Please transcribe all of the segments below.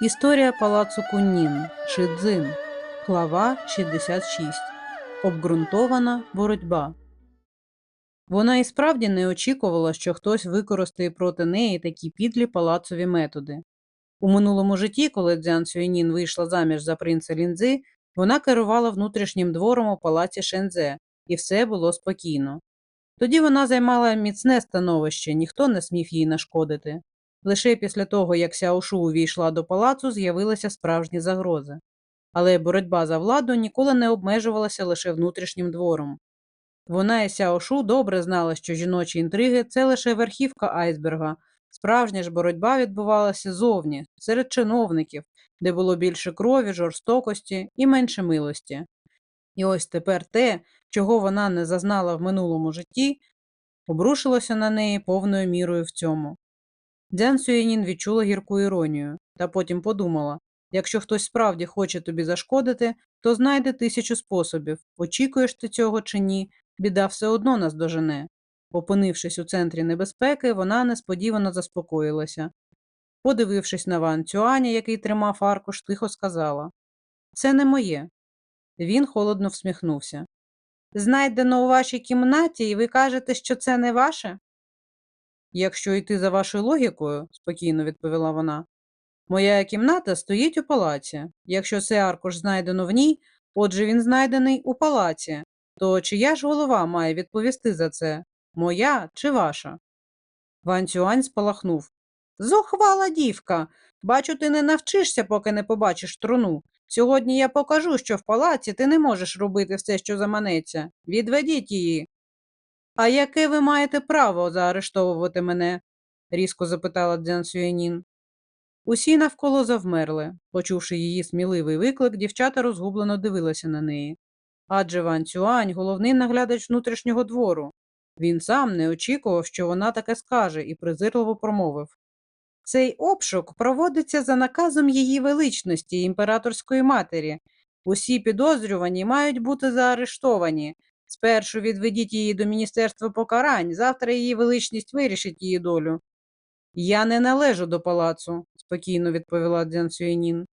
Історія палацу Куннін Шидзин. Глава 66. Обґрунтована боротьба. Вона і справді не очікувала, що хтось використає проти неї такі підлі палацові методи. У минулому житті, коли Дзян Сюєнін вийшла заміж за принца Ліндзи, вона керувала внутрішнім двором у палаці Шензе, і все було спокійно. Тоді вона займала міцне становище, ніхто не смів їй нашкодити. Лише після того, як Сяошу увійшла до палацу, з'явилися справжні загрози. Але боротьба за владу ніколи не обмежувалася лише внутрішнім двором. Вона і Сяошу добре знала, що жіночі інтриги це лише верхівка айсберга. Справжня ж боротьба відбувалася зовні, серед чиновників, де було більше крові, жорстокості і менше милості. І ось тепер те, чого вона не зазнала в минулому житті, обрушилося на неї повною мірою в цьому. Дзян Сюєнін відчула гірку іронію, та потім подумала якщо хтось справді хоче тобі зашкодити, то знайде тисячу способів, очікуєш ти цього чи ні, біда все одно нас дожене. Опинившись у центрі небезпеки, вона несподівано заспокоїлася. Подивившись на Ван Цюаня, який тримав аркуш, тихо сказала Це не моє. Він холодно всміхнувся. Знайдено у вашій кімнаті, і ви кажете, що це не ваше? Якщо йти за вашою логікою, спокійно відповіла вона, моя кімната стоїть у палаці. Якщо цей аркуш знайдено в ній, отже він знайдений у палаці, то чия ж голова має відповісти за це? Моя чи ваша? Ван Цюань спалахнув. Зухвала дівка. Бачу, ти не навчишся, поки не побачиш труну. Сьогодні я покажу, що в палаці ти не можеш робити все, що заманеться. Відведіть її. А яке ви маєте право заарештовувати мене? різко запитала Дзян Сюєнін. Усі навколо завмерли. Почувши її сміливий виклик, дівчата розгублено дивилися на неї. Адже Ван Цюань – головний наглядач внутрішнього двору. Він сам не очікував, що вона таке скаже, і презирливо промовив. Цей обшук проводиться за наказом її величності, імператорської матері. Усі підозрювані мають бути заарештовані. Спершу відведіть її до Міністерства покарань, завтра її величність вирішить її долю. Я не належу до палацу, спокійно відповіла Дзян Сюєнін.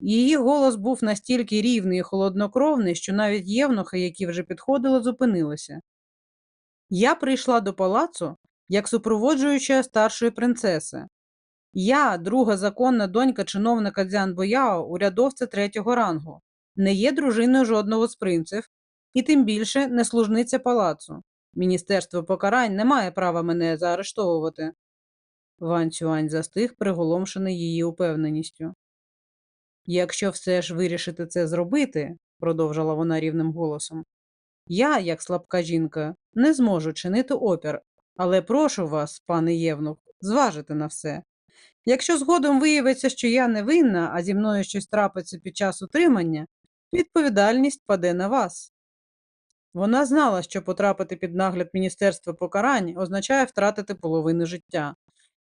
Її голос був настільки рівний і холоднокровний, що навіть євнухи, які вже підходили, зупинилися. Я прийшла до палацу як супроводжуюча старшої принцеси. Я, друга законна донька чиновника Дзян Бояо, урядовця третього рангу, не є дружиною жодного з принців і тим більше не служниця палацу. Міністерство покарань не має права мене заарештовувати. Ван Цюань застиг, приголомшений її упевненістю. Якщо все ж вирішите це зробити, продовжила вона рівним голосом, я, як слабка жінка, не зможу чинити опір, але прошу вас, пане Євнух, зважити на все. Якщо згодом виявиться, що я не винна, а зі мною щось трапиться під час утримання, відповідальність паде на вас. Вона знала, що потрапити під нагляд Міністерства покарань означає втратити половину життя.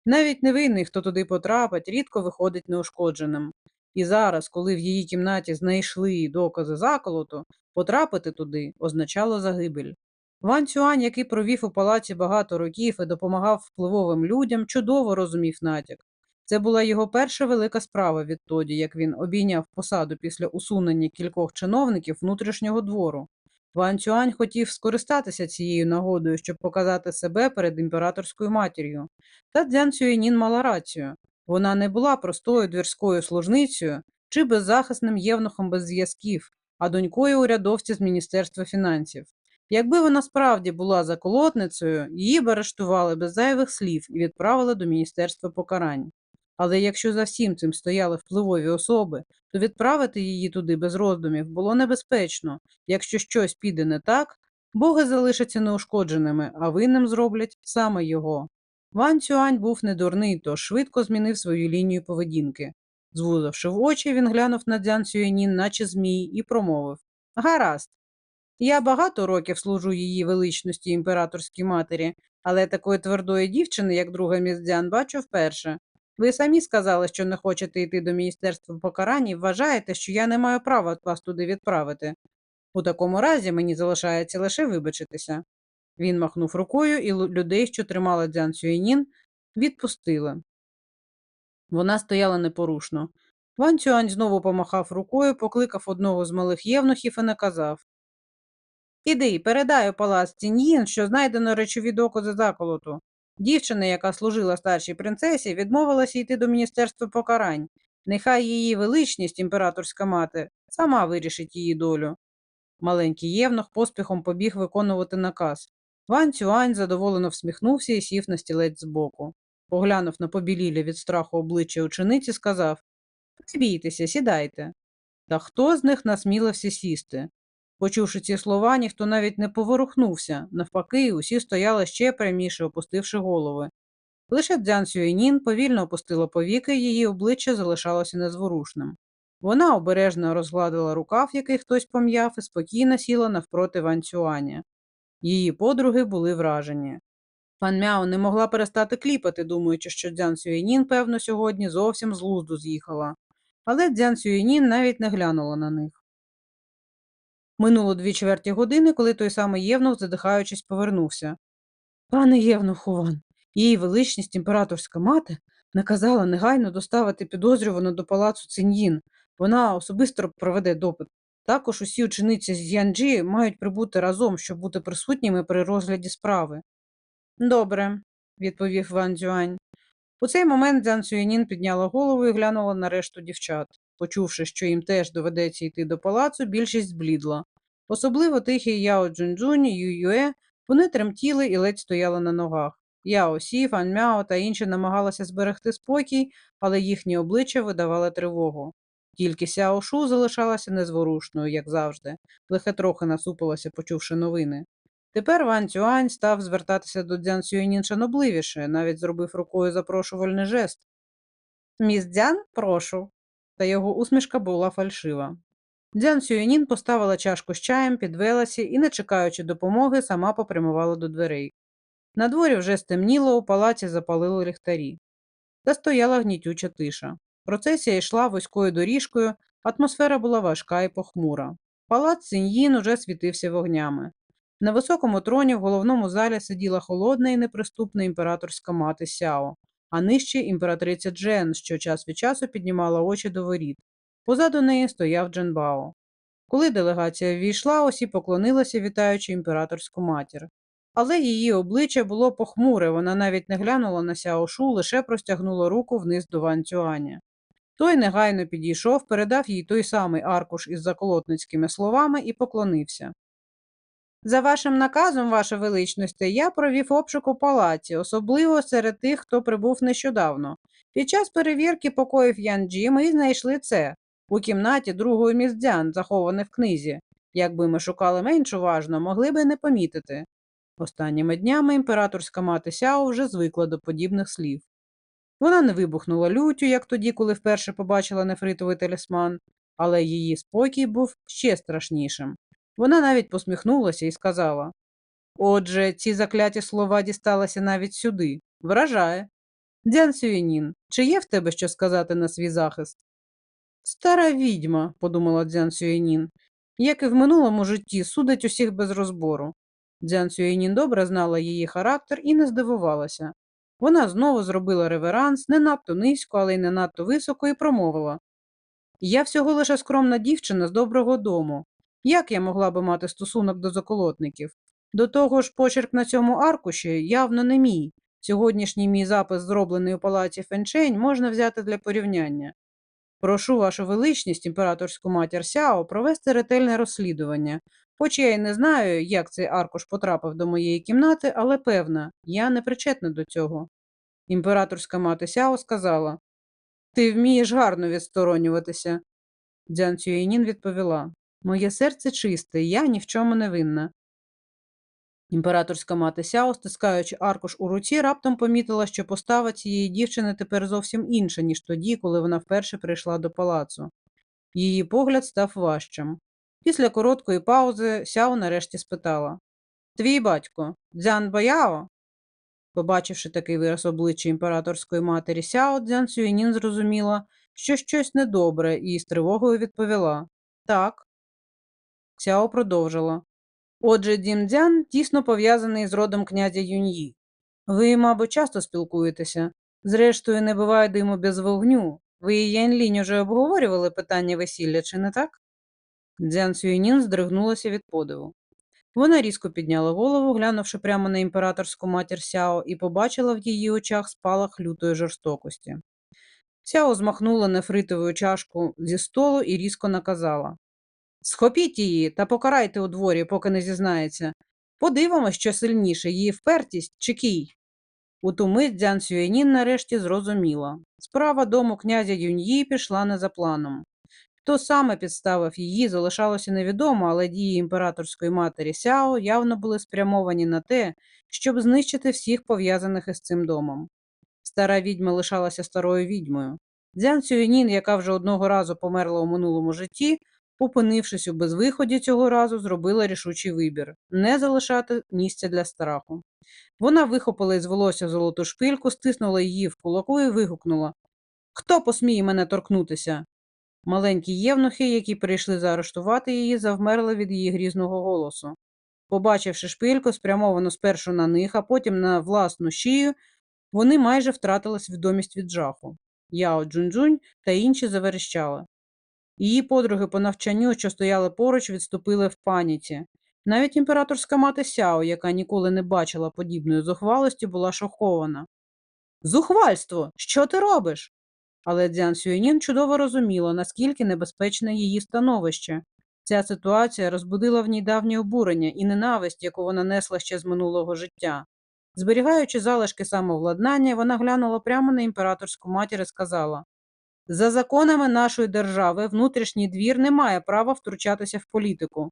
Навіть невинний, хто туди потрапить, рідко виходить неушкодженим. І зараз, коли в її кімнаті знайшли докази заколоту, потрапити туди означало загибель. Ван Цюань, який провів у палаці багато років і допомагав впливовим людям, чудово розумів натяк. Це була його перша велика справа відтоді, як він обійняв посаду після усунення кількох чиновників внутрішнього двору. Ван Цюань хотів скористатися цією нагодою, щоб показати себе перед імператорською матір'ю. Та Дзян Цюєнін мала рацію. Вона не була простою двірською служницею чи беззахисним євнухом без зв'язків, а донькою урядовця з Міністерства фінансів. Якби вона справді була заколотницею, її б арештували без зайвих слів і відправили до Міністерства покарань. Але якщо за всім цим стояли впливові особи, то відправити її туди без роздумів було небезпечно. Якщо щось піде не так, боги залишаться неушкодженими, а винним зроблять саме його. Ван Цюань був недурний, тож швидко змінив свою лінію поведінки. Звузивши в очі, він глянув на Дзян Сюєнін, наче змій, і промовив Гаразд. Я багато років служу її величності імператорській матері, але такої твердої дівчини, як друга міс Дзян, бачу вперше. Ви самі сказали, що не хочете йти до Міністерства покарань і вважаєте, що я не маю права вас туди відправити. У такому разі мені залишається лише вибачитися. Він махнув рукою, і людей, що тримали Дзян Сюєнін, відпустили. Вона стояла непорушно. Ван Цюань знову помахав рукою, покликав одного з малих євнухів і наказав Іди, передай у палац Тіньїн, що знайдено речові докази заколоту. Дівчина, яка служила старшій принцесі, відмовилася йти до міністерства покарань. Нехай її величність, імператорська мати, сама вирішить її долю. Маленький євнух поспіхом побіг виконувати наказ. Ван Цюань задоволено всміхнувся і сів на стілець збоку. Поглянув на побілілі від страху обличчя учениці, сказав Не бійтеся, сідайте. Та хто з них насмілився сісти? Почувши ці слова, ніхто навіть не поворухнувся. Навпаки, усі стояли ще пряміше, опустивши голови. Лише Дзян Сюєнін повільно опустила повіки, її обличчя залишалося незворушним. Вона обережно розгладила рукав, який хтось пом'яв, і спокійно сіла навпроти Ван Цюаня. Її подруги були вражені. Пан Мяо не могла перестати кліпати, думаючи, що Дзян Сюєнін, певно, сьогодні зовсім з глузду з'їхала. Але Дзян Сюєнін навіть не глянула на них. Минуло дві чверті години, коли той самий Євнух, задихаючись, повернувся. Пане Євнуху Ван, її величність імператорська мати наказала негайно доставити підозрювану до палацу Циньїн. Вона особисто проведе допит. Також усі учениці з Янджі мають прибути разом, щоб бути присутніми при розгляді справи. Добре, відповів Ван Дзюань. У цей момент Дзян Сюєнін підняла голову і глянула на решту дівчат. Почувши, що їм теж доведеться йти до палацу, більшість зблідла. Особливо тихий Яо Джунджунь, Юе, вони тремтіли і ледь стояли на ногах. Яо Сі, Фан Мяо та інші намагалися зберегти спокій, але їхні обличчя видавали тривогу. Тільки Сяо Шу залишалася незворушною, як завжди, лише трохи насупилася, почувши новини. Тепер Ван Цюань став звертатися до Дзян Сюєнін шанобливіше, навіть зробив рукою запрошувальний жест. Міс Дзян, прошу. Та його усмішка була фальшива. Дзян Сюєнін поставила чашку з чаєм, підвелася і, не чекаючи допомоги, сама попрямувала до дверей. На дворі вже стемніло, у палаці запалили ліхтарі. Та стояла гнітюча тиша. Процесія йшла вузькою доріжкою, атмосфера була важка і похмура. Палац Синьїн уже світився вогнями. На високому троні в головному залі сиділа холодна і неприступна імператорська мати Сяо, а нижче імператриця Джен, що час від часу піднімала очі до воріт. Позаду неї стояв Дженбао. Коли делегація ввійшла, усі поклонилися, вітаючи імператорську матір. Але її обличчя було похмуре, вона навіть не глянула на Сяошу, лише простягнула руку вниз до Ван Цюаня. Той негайно підійшов, передав їй той самий аркуш із заколотницькими словами і поклонився. За вашим наказом, Ваша величність, я провів обшук у палаці, особливо серед тих, хто прибув нещодавно. Під час перевірки покоїв Янджі ми знайшли це у кімнаті другої міздян, заховане в книзі. Якби ми шукали менш уважно, могли би не помітити. Останніми днями імператорська мати Сяо вже звикла до подібних слів. Вона не вибухнула лютю, як тоді, коли вперше побачила нефритовий талісман, але її спокій був ще страшнішим. Вона навіть посміхнулася і сказала Отже, ці закляті слова дісталися навіть сюди. Вражає. Дзян Сюєнін, чи є в тебе що сказати на свій захист? Стара відьма, подумала Дзян Сюєнін, як і в минулому житті судить усіх без розбору. Дзян Сюєнін добре знала її характер і не здивувалася. Вона знову зробила реверанс не надто низько, але й не надто високо, і промовила Я всього лише скромна дівчина з доброго дому. Як я могла би мати стосунок до заколотників? До того ж, почерк на цьому аркуші явно не мій. Сьогоднішній мій запис, зроблений у палаці Фенчень, можна взяти для порівняння. Прошу вашу величність, імператорську матір Сяо, провести ретельне розслідування. Хоч я й не знаю, як цей аркуш потрапив до моєї кімнати, але певна, я не причетна до цього. Імператорська мати Сяо сказала Ти вмієш гарно відсторонюватися. Дзян Цюєнін відповіла Моє серце чисте, я ні в чому не винна. Імператорська мати Сяо, стискаючи аркуш у руці, раптом помітила, що постава цієї дівчини тепер зовсім інша, ніж тоді, коли вона вперше прийшла до палацу. Її погляд став важчим. Після короткої паузи Сяо нарешті спитала Твій батько, Дзян Баяо? Побачивши такий вираз обличчя імператорської матері Сяо, Дзян Сюєнін зрозуміла, що щось недобре, і з тривогою відповіла Так. Сяо продовжила. Отже, дім Дзян тісно пов'язаний з родом князя Юньї. Ви, мабуть, часто спілкуєтеся. Зрештою, не буває диму без вогню. ви і Янлінь уже обговорювали питання весілля, чи не так? Дзян Сюєнін здригнулася від подиву. Вона різко підняла голову, глянувши прямо на імператорську матір Сяо, і побачила в її очах спалах лютої жорстокості. Сяо змахнула нефритовою чашку зі столу і різко наказала Схопіть її та покарайте у дворі, поки не зізнається. Подивимось, що сильніше, її впертість чи кій. У ту мить Дзян Сюєнін нарешті зрозуміла. Справа дому князя Юньї пішла не за планом. Хто саме підставив її, залишалося невідомо, але дії імператорської матері Сяо явно були спрямовані на те, щоб знищити всіх пов'язаних із цим домом. Стара відьма лишалася старою відьмою. Дзян Сюєнін, яка вже одного разу померла у минулому житті, опинившись у безвиході цього разу, зробила рішучий вибір не залишати місця для страху. Вона вихопила із волосся золоту шпильку, стиснула її в кулаку і вигукнула Хто посміє мене торкнутися? Маленькі євнухи, які прийшли заарештувати її, завмерли від її грізного голосу. Побачивши шпильку, спрямовану спершу на них, а потім на власну шию, вони майже втратили свідомість від жаху. Яо Джунджунь та інші заверещали. Її подруги по навчанню, що стояли поруч, відступили в паніці. Навіть імператорська мати Сяо, яка ніколи не бачила подібної зухвалості, була шокована. Зухвальство! Що ти робиш? Але Дзян Сюєнін чудово розуміла, наскільки небезпечне її становище. Ця ситуація розбудила в ній давнє обурення і ненависть, яку вона несла ще з минулого життя. Зберігаючи залишки самовладнання, вона глянула прямо на імператорську матір і сказала За законами нашої держави внутрішній двір не має права втручатися в політику.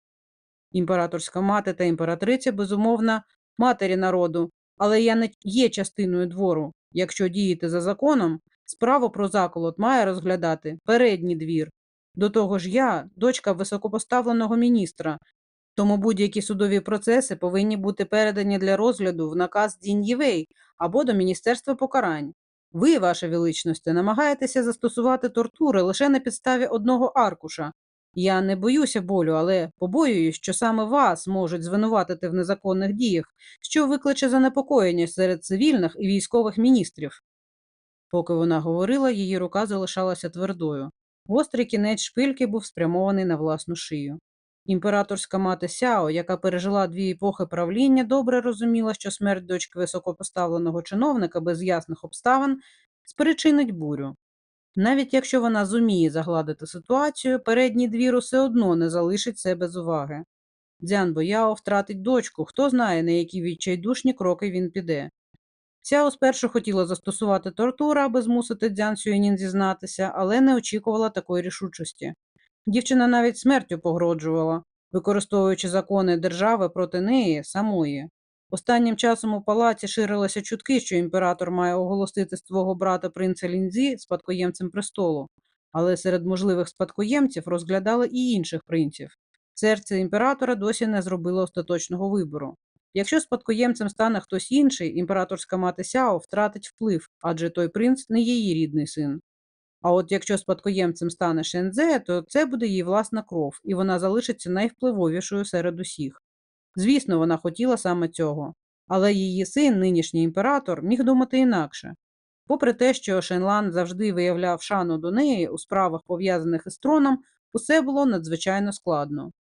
Імператорська мати та імператриця, безумовно, матері народу, але я не є частиною двору. Якщо діяти за законом, справу про заколот має розглядати передній двір. До того ж я, дочка високопоставленого міністра, тому будь-які судові процеси повинні бути передані для розгляду в наказ Дін'євей або до Міністерства покарань. Ви, ваше величносте, намагаєтеся застосувати тортури лише на підставі одного аркуша. Я не боюся болю, але побоююсь, що саме вас можуть звинуватити в незаконних діях, що викличе занепокоєння серед цивільних і військових міністрів. Поки вона говорила, її рука залишалася твердою. Гострий кінець шпильки був спрямований на власну шию. Імператорська мати Сяо, яка пережила дві епохи правління, добре розуміла, що смерть дочки високопоставленого чиновника без ясних обставин спричинить бурю. Навіть якщо вона зуміє загладити ситуацію, передній двір усе одно не залишить це без уваги. Дзян Бояо втратить дочку, хто знає, на які відчайдушні кроки він піде. Сяо спершу хотіла застосувати тортури, аби змусити Дзян Сюєнін зізнатися, але не очікувала такої рішучості. Дівчина навіть смертю погроджувала, використовуючи закони держави проти неї самої. Останнім часом у палаці ширилися чутки, що імператор має оголосити свого брата принца Лінзі спадкоємцем престолу, але серед можливих спадкоємців розглядали і інших принців. Серце імператора досі не зробило остаточного вибору. Якщо спадкоємцем стане хтось інший, імператорська мати Сяо втратить вплив, адже той принц не її рідний син. А от якщо спадкоємцем стане Шензе, то це буде її власна кров, і вона залишиться найвпливовішою серед усіх. Звісно, вона хотіла саме цього, але її син, нинішній імператор, міг думати інакше. Попри те, що Шенлан завжди виявляв шану до неї у справах, пов'язаних із троном, усе було надзвичайно складно.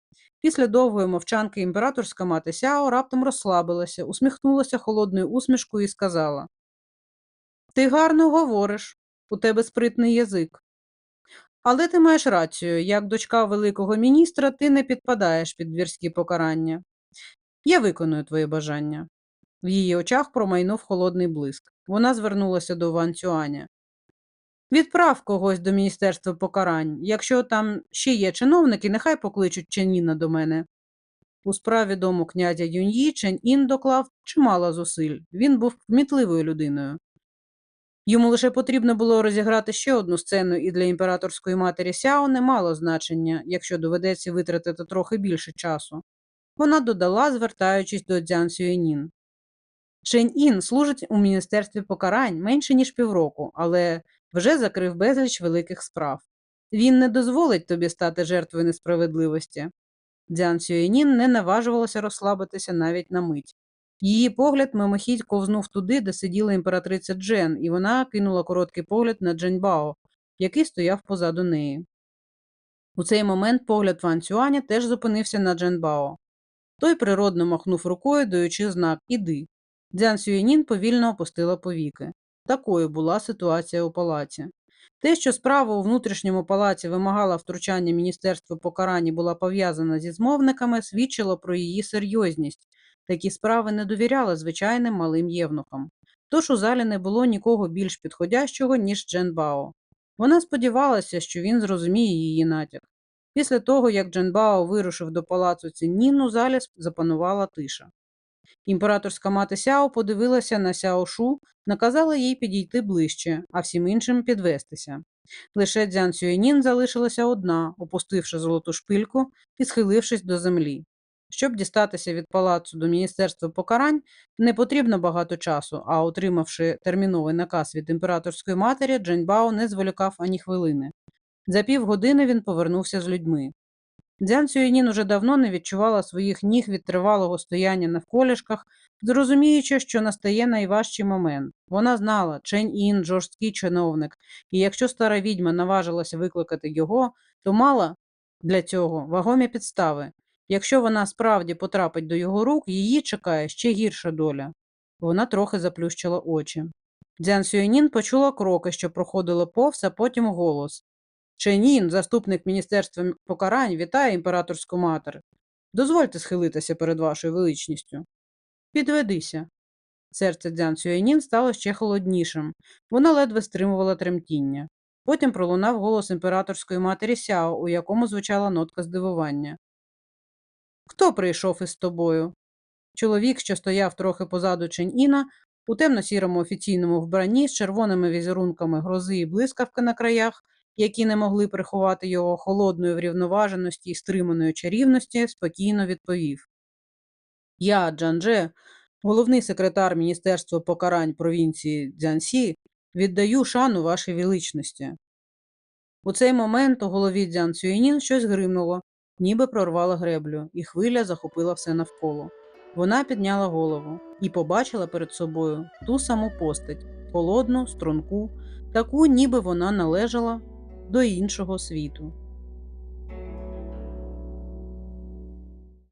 Після довгої мовчанки імператорська мати Сяо раптом розслабилася, усміхнулася холодною усмішкою і сказала Ти гарно говориш, у тебе спритний язик. Але ти маєш рацію, як дочка великого міністра, ти не підпадаєш під двірські покарання. Я виконую твоє бажання. В її очах промайнув холодний блиск. Вона звернулася до Ван Цюаня. Відправ когось до Міністерства покарань. Якщо там ще є чиновники, нехай покличуть Ченіна до мене. У справі дому князя Юньї Чен Ін доклав чимало зусиль. Він був кмітливою людиною. Йому лише потрібно було розіграти ще одну сцену, і для імператорської матері Сяо не мало значення, якщо доведеться витратити трохи більше часу. Вона додала, звертаючись до Дзян Сюєнін. Чен Ін служить у Міністерстві покарань менше, ніж півроку, але вже закрив безліч великих справ. Він не дозволить тобі стати жертвою несправедливості. Дзян Сюєнін не наважувалася розслабитися навіть на мить. Її погляд мимохідь ковзнув туди, де сиділа імператриця Джен, і вона кинула короткий погляд на Дженьбао, який стояв позаду неї. У цей момент погляд Ван Цюаня теж зупинився на Дженбао. Той природно махнув рукою, даючи знак Іди. Дзян Сюєнін повільно опустила повіки. Такою була ситуація у палаці. Те, що справа у внутрішньому палаці вимагала втручання Міністерства покарань і була пов'язана зі змовниками, свідчило про її серйозність. Такі справи не довіряли звичайним малим євнухам. Тож у залі не було нікого більш підходящого, ніж Джен Бао. Вона сподівалася, що він зрозуміє її натяк. Після того, як Джен Бао вирушив до палацу Ціннін, у залі запанувала тиша. Імператорська мати Сяо подивилася на Сяо Шу, наказала їй підійти ближче, а всім іншим підвестися. Лише Дзян Сюєнін залишилася одна, опустивши золоту шпильку і схилившись до землі. Щоб дістатися від палацу до Міністерства покарань, не потрібно багато часу, а отримавши терміновий наказ від імператорської матері, Дженьбао не зволікав ані хвилини. За півгодини він повернувся з людьми. Дзян Сюєнін уже давно не відчувала своїх ніг від тривалого стояння навколішках, зрозуміючи, що настає найважчий момент. Вона знала, Чень Ін жорсткий чиновник, і якщо стара відьма наважилася викликати його, то мала для цього вагомі підстави. Якщо вона справді потрапить до його рук, її чекає ще гірша доля. Вона трохи заплющила очі. Дзян Сюєнін почула кроки, що проходили повз, а потім голос. Ченін, заступник Міністерства покарань, вітає імператорську матер. Дозвольте схилитися перед вашою величністю. Підведися. Серце Дзян Сюєнін стало ще холоднішим. Вона ледве стримувала тремтіння. Потім пролунав голос імператорської матері Сяо, у якому звучала нотка здивування. Хто прийшов із тобою? Чоловік, що стояв трохи позаду Чень-Іна, у темно-сірому офіційному вбранні з червоними візерунками грози і блискавки на краях, які не могли приховати його холодної врівноваженості і стриманої чарівності, спокійно відповів: Я, Джандже, головний секретар Міністерства покарань провінції Дзянсі, віддаю шану вашій величності. У цей момент у голові Дзян Цюєнін щось гримнуло, ніби прорвала греблю, і хвиля захопила все навколо. Вона підняла голову і побачила перед собою ту саму постать, холодну, струнку, таку, ніби вона належала до іншого світу.